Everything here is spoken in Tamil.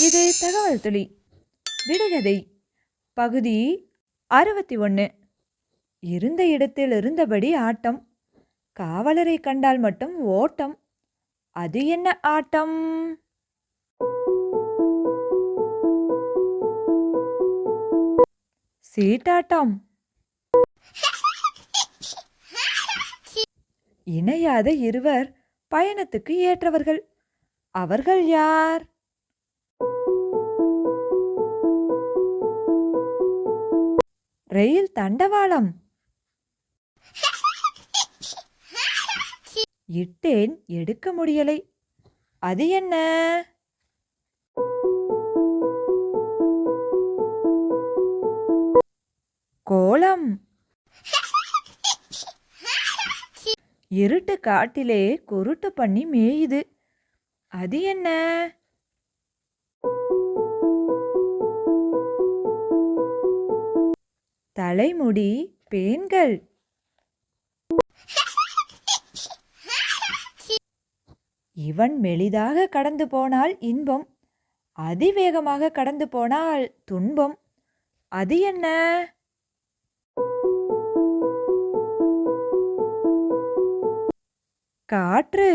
இது தகவல் துளி விடுகதை. பகுதி அறுபத்தி ஒன்று இருந்த இடத்தில் இருந்தபடி ஆட்டம். காவலரை கண்டால் மட்டும் ஓட்டம். அது என்ன ஆட்டம்? சீட்டாட்டம். இணையாத இருவர் பயணத்துக்கு ஏற்றவர்கள். அவர்கள் யார்? ரயில் தண்டவாளம். இட்டேன் எடுக்க முடியலை. அது என்ன? கோலம். இருட்டு காட்டிலே குருட்டு பண்ணி மேயுது. அது என்ன? தலைமுடி பேன்கள். இவன் மெலிதாக கடந்து போனால் இன்பம் அதிவேகமாக கடந்து போனால் துன்பம். அது என்ன? காற்று.